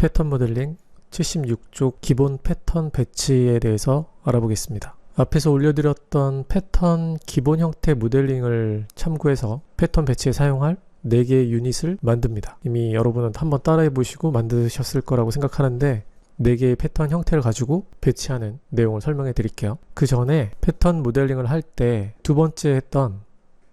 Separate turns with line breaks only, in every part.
패턴 모델링 76쪽 기본 패턴 배치에 대해서 알아보겠습니다. 앞에서 올려드렸던 패턴 기본 형태 모델링을 참고해서 패턴 배치에 사용할 4개의 유닛을 만듭니다. 이미 여러분은 한번 따라해 보시고 만드셨을 거라고 생각하는데 4개의 패턴 형태를 가지고 배치하는 내용을 설명해 드릴게요. 그 전에 패턴 모델링을 할 때 두 번째 했던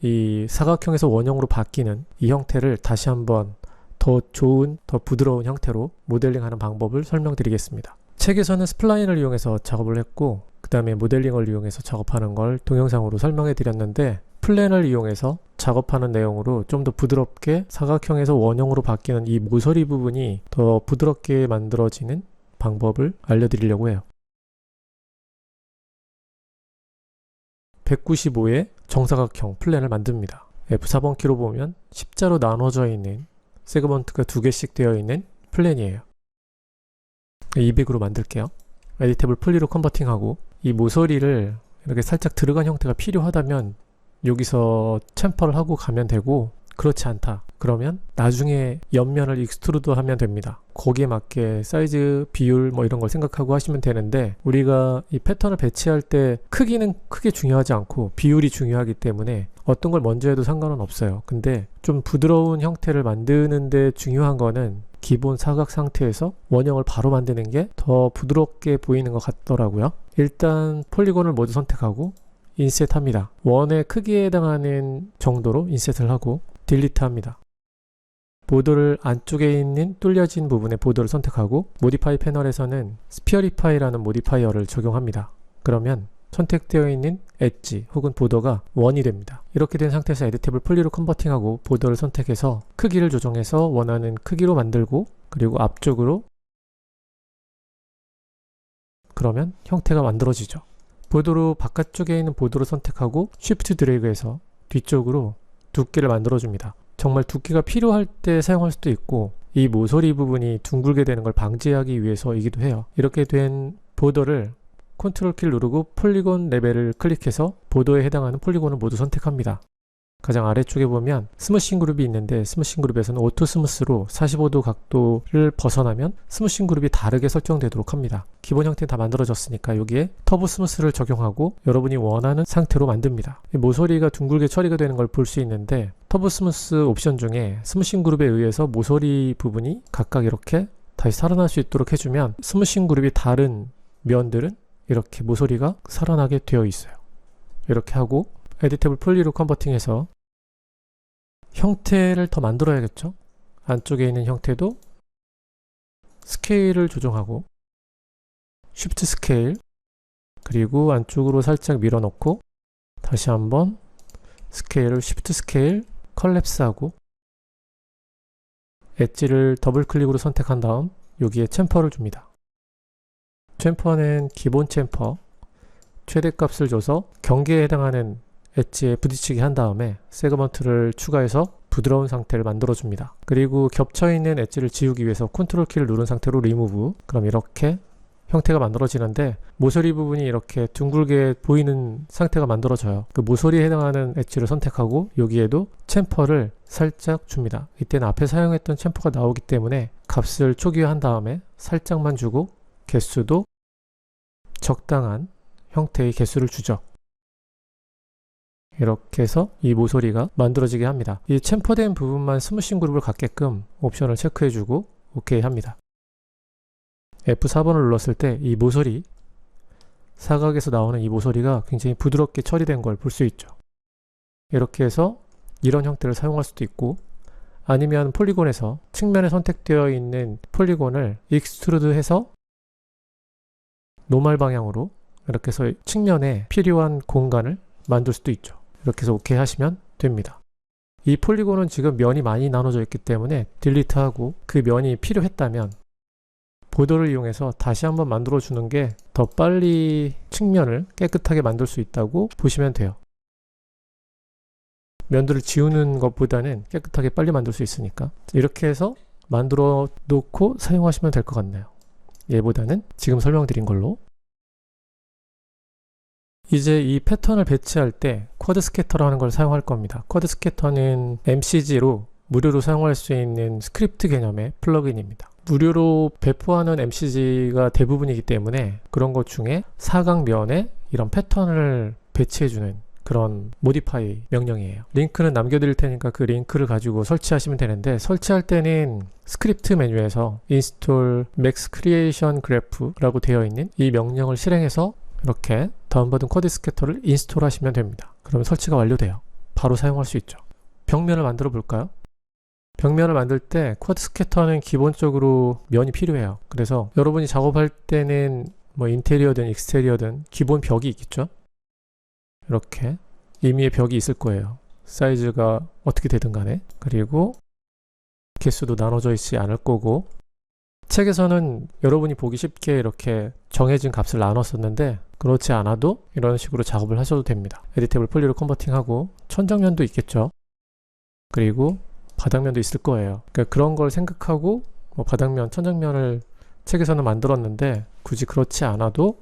이 사각형에서 원형으로 바뀌는 이 형태를 다시 한번 더 좋은, 더 부드러운 형태로 모델링하는 방법을 설명드리겠습니다. 책에서는 스플라인을 이용해서 작업을 했고 그 다음에 모델링을 이용해서 작업하는 걸 동영상으로 설명해 드렸는데 플랜을 이용해서 작업하는 내용으로 좀 더 부드럽게 사각형에서 원형으로 바뀌는 이 모서리 부분이 더 부드럽게 만들어지는 방법을 알려드리려고 해요. 195의 정사각형 플랜을 만듭니다. F4번 키로 보면 십자로 나눠져 있는 세그먼트가 두 개씩 되어 있는 플랜이에요. 200으로 만들게요. 에디테이블 풀리로 컨버팅하고 이 모서리를 이렇게 살짝 들어간 형태가 필요하다면 여기서 챔퍼를 하고 가면 되고 그렇지 않다. 그러면 나중에 옆면을 익스트루드 하면 됩니다. 거기에 맞게 사이즈, 비율 뭐 이런 걸 생각하고 하시면 되는데 우리가 이 패턴을 배치할 때 크기는 크게 중요하지 않고 비율이 중요하기 때문에 어떤 걸 먼저 해도 상관은 없어요. 근데 좀 부드러운 형태를 만드는데 중요한 거는 기본 사각 상태에서 원형을 바로 만드는 게 더 부드럽게 보이는 것 같더라고요. 일단 폴리곤을 모두 선택하고 인셋 합니다. 원의 크기에 해당하는 정도로 인셋을 하고 딜리트 합니다. 보드를 안쪽에 있는 뚫려진 부분의 보드를 선택하고 모디파이 패널에서는 스피어리파이라는 모디파이어를 적용합니다. 그러면 선택되어 있는 엣지 혹은 보더가 원이 됩니다. 이렇게 된 상태에서 에디테이블 풀리로 컨버팅하고 보더를 선택해서 크기를 조정해서 원하는 크기로 만들고 그리고 앞쪽으로 그러면 형태가 만들어지죠. 보도로 바깥쪽에 있는 보도를 선택하고 쉬프트 드래그해서 뒤쪽으로 두께를 만들어줍니다. 정말 두께가 필요할 때 사용할 수도 있고 이 모서리 부분이 둥글게 되는 걸 방지하기 위해서이기도 해요. 이렇게 된 보더를 컨트롤 키를 누르고 폴리곤 레벨을 클릭해서 보도에 해당하는 폴리곤을 모두 선택합니다. 가장 아래쪽에 보면 스무싱 그룹이 있는데 스무싱 그룹에서는 오토 스무스로 45도 각도를 벗어나면 스무싱 그룹이 다르게 설정되도록 합니다. 기본 형태는 다 만들어졌으니까 여기에 터보 스무스를 적용하고 여러분이 원하는 상태로 만듭니다. 모서리가 둥글게 처리가 되는 걸 볼 수 있는데 터보 스무스 옵션 중에 스무싱 그룹에 의해서 모서리 부분이 각각 이렇게 다시 살아날 수 있도록 해주면 스무싱 그룹이 다른 면들은 이렇게 모서리가 살아나게 되어 있어요. 이렇게 하고 에디테이블 폴리로 컨버팅해서 형태를 더 만들어야겠죠? 안쪽에 있는 형태도 스케일을 조정하고 쉬프트 스케일 그리고 안쪽으로 살짝 밀어넣고 다시 한번 스케일을 쉬프트 스케일 컬랩스하고 엣지를 더블 클릭으로 선택한 다음 여기에 챔퍼를 줍니다. 챔퍼는 기본 챔퍼 최대값을 줘서 경계에 해당하는 엣지에 부딪히게 한 다음에 세그먼트를 추가해서 부드러운 상태를 만들어 줍니다. 그리고 겹쳐있는 엣지를 지우기 위해서 컨트롤 키를 누른 상태로 리무브 그럼 이렇게 형태가 만들어지는데 모서리 부분이 이렇게 둥글게 보이는 상태가 만들어져요. 그 모서리에 해당하는 엣지를 선택하고 여기에도 챔퍼를 살짝 줍니다. 이때는 앞에 사용했던 챔퍼가 나오기 때문에 값을 초기화한 다음에 살짝만 주고 개수도 적당한 형태의 개수를 주죠. 이렇게 해서 이 모서리가 만들어지게 합니다. 이 챔퍼된 부분만 스무싱 그룹을 갖게끔 옵션을 체크해주고 OK 합니다. F4번을 눌렀을 때 이 모서리 사각에서 나오는 이 모서리가 굉장히 부드럽게 처리된 걸 볼 수 있죠. 이렇게 해서 이런 형태를 사용할 수도 있고 아니면 폴리곤에서 측면에 선택되어 있는 폴리곤을 익스트루드 해서 노멀 방향으로 이렇게 해서 측면에 필요한 공간을 만들 수도 있죠. 이렇게 해서 OK 하시면 됩니다. 이 폴리곤은 지금 면이 많이 나눠져 있기 때문에 딜리트하고 그 면이 필요했다면 보도를 이용해서 다시 한번 만들어 주는 게 더 빨리 측면을 깨끗하게 만들 수 있다고 보시면 돼요. 면들을 지우는 것보다는 깨끗하게 빨리 만들 수 있으니까 이렇게 해서 만들어 놓고 사용하시면 될 것 같네요. 얘보다는 지금 설명드린 걸로 이제 이 패턴을 배치할 때 쿼드 스캐터라는 걸 사용할 겁니다. 쿼드 스캐터는 MCG로 무료로 사용할 수 있는 스크립트 개념의 플러그인입니다. 무료로 배포하는 MCG가 대부분이기 때문에 그런 것 중에 사각면에 이런 패턴을 배치해주는 그런 모디파이 명령이에요. 링크는 남겨드릴 테니까 그 링크를 가지고 설치하시면 되는데 설치할 때는 스크립트 메뉴에서 install max creation graph라고 되어 있는 이 명령을 실행해서 이렇게 다운받은 코드 스캐터를 인스톨 하시면 됩니다. 그러면 설치가 완료돼요. 바로 사용할 수 있죠. 벽면을 만들어 볼까요? 벽면을 만들 때 쿼드 스캐터는 기본적으로 면이 필요해요. 그래서 여러분이 작업할 때는 뭐 인테리어든 익스테리어든 기본 벽이 있겠죠? 이렇게 임의의 벽이 있을 거예요. 사이즈가 어떻게 되든 간에. 그리고 개수도 나눠져 있지 않을 거고 책에서는 여러분이 보기 쉽게 이렇게 정해진 값을 나눴었는데 그렇지 않아도 이런 식으로 작업을 하셔도 됩니다. 에디테이블 폴리로 컨버팅하고 천장면도 있겠죠. 그리고 바닥면도 있을 거예요. 그러니까 그런 걸 생각하고 뭐 바닥면, 천장면을 책에서는 만들었는데 굳이 그렇지 않아도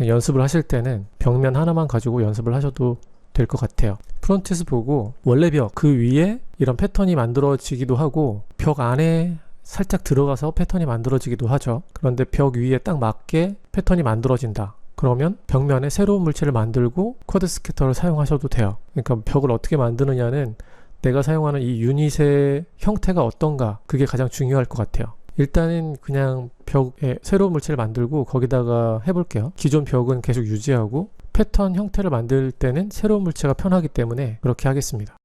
연습을 하실 때는 벽면 하나만 가지고 연습을 하셔도 될 것 같아요. 프론트에서 보고 원래 벽 그 위에 이런 패턴이 만들어지기도 하고 벽 안에 살짝 들어가서 패턴이 만들어지기도 하죠. 그런데 벽 위에 딱 맞게 패턴이 만들어진다. 그러면 벽면에 새로운 물체를 만들고 쿼드 스캐터를 사용하셔도 돼요. 그러니까 벽을 어떻게 만드느냐는 내가 사용하는 이 유닛의 형태가 어떤가 그게 가장 중요할 것 같아요. 일단은 그냥 벽에 새로운 물체를 만들고 거기다가 해볼게요. 기존 벽은 계속 유지하고 패턴 형태를 만들 때는 새로운 물체가 편하기 때문에 그렇게 하겠습니다.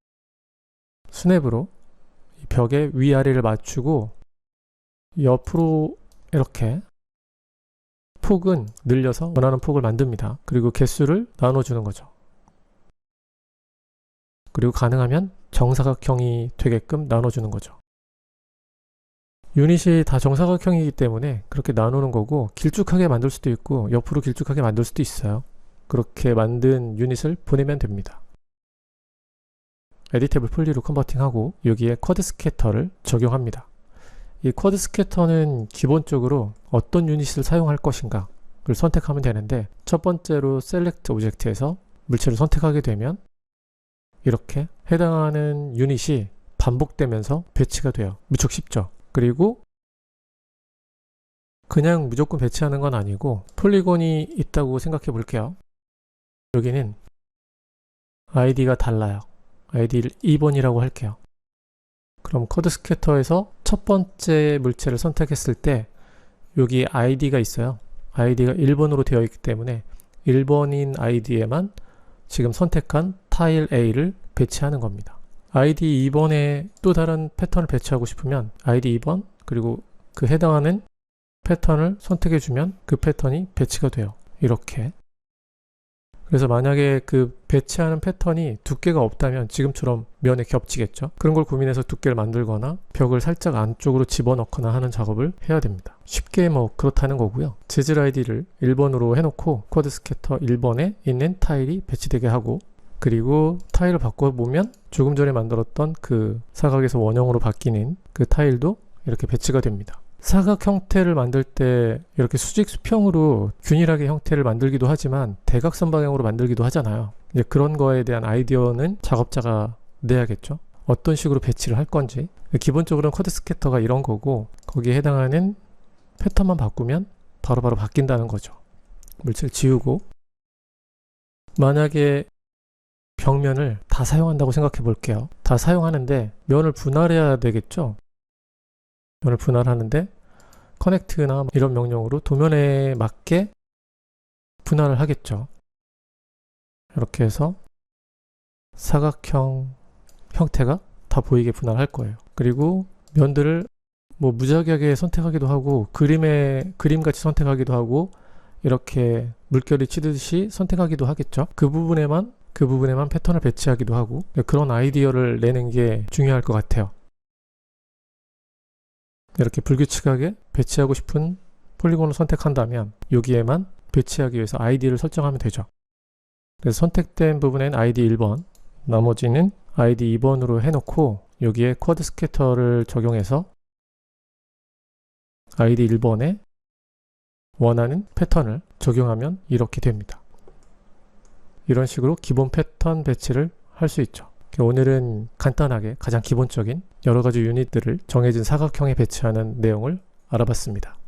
스냅으로 벽의 위아래를 맞추고 옆으로 이렇게 폭은 늘려서 원하는 폭을 만듭니다. 그리고 개수를 나눠주는 거죠. 그리고 가능하면 정사각형이 되게끔 나눠주는 거죠. 유닛이 다 정사각형이기 때문에 그렇게 나누는 거고 길쭉하게 만들 수도 있고 옆으로 길쭉하게 만들 수도 있어요. 그렇게 만든 유닛을 보내면 됩니다. 에디테이블 풀리로 컨버팅하고 여기에 쿼드 스캐터를 적용합니다. 이 쿼드 스캐터는 기본적으로 어떤 유닛을 사용할 것인가를 선택하면 되는데 첫 번째로 셀렉트 오젝트에서 물체를 선택하게 되면 이렇게 해당하는 유닛이 반복되면서 배치가 돼요. 무척 쉽죠? 그리고 그냥 무조건 배치하는 건 아니고 폴리곤이 있다고 생각해 볼게요. 여기는 아이디가 달라요. 아이디를 2번이라고 할게요. 그럼 코드 스캐터에서 첫 번째 물체를 선택했을 때 여기 아이디가 있어요. 아이디가 1번으로 되어 있기 때문에 1번인 아이디에만 지금 선택한 타일 A를 배치하는 겁니다. 아이디 2번에 또 다른 패턴을 배치하고 싶으면 아이디 2번 그리고 그 해당하는 패턴을 선택해 주면 그 패턴이 배치가 돼요. 이렇게 그래서 만약에 그 배치하는 패턴이 두께가 없다면 지금처럼 면에 겹치겠죠. 그런 걸 고민해서 두께를 만들거나 벽을 살짝 안쪽으로 집어넣거나 하는 작업을 해야 됩니다. 쉽게 뭐 그렇다는 거고요. 재질 아이디를 1번으로 해놓고 쿼드 스캐터 1번에 있는 타일이 배치되게 하고 그리고 타일을 바꿔보면 조금 전에 만들었던 그 사각에서 원형으로 바뀌는 그 타일도 이렇게 배치가 됩니다. 사각 형태를 만들 때 이렇게 수직 수평으로 균일하게 형태를 만들기도 하지만 대각선 방향으로 만들기도 하잖아요. 이제 그런 거에 대한 아이디어는 작업자가 내야겠죠. 어떤 식으로 배치를 할 건지. 기본적으로는 커드 스캐터가 이런 거고 거기에 해당하는 패턴만 바꾸면 바로바로 바로 바뀐다는 거죠. 물체를 지우고 만약에 벽면을 다 사용한다고 생각해 볼게요. 다 사용하는데 면을 분할해야 되겠죠? 면을 분할하는데 커넥트나 이런 명령으로 도면에 맞게 분할을 하겠죠. 이렇게 해서 사각형 형태가 다 보이게 분할할 거예요. 그리고 면들을 뭐 무작위하게 선택하기도 하고 그림에 그림같이 선택하기도 하고 이렇게 물결이 치듯이 선택하기도 하겠죠. 그 부분에만 그 부분에만 패턴을 배치하기도 하고 그런 아이디어를 내는 게 중요할 것 같아요. 이렇게 불규칙하게 배치하고 싶은 폴리곤을 선택한다면 여기에만 배치하기 위해서 아이디를 설정하면 되죠. 그래서 선택된 부분엔 아이디 1번, 나머지는 아이디 2번으로 해놓고 여기에 쿼드 스캐터를 적용해서 아이디 1번에 원하는 패턴을 적용하면 이렇게 됩니다. 이런 식으로 기본 패턴 배치를 할 수 있죠. 오늘은 간단하게 가장 기본적인 여러 가지 유닛들을 정해진 사각형에 배치하는 내용을 알아봤습니다.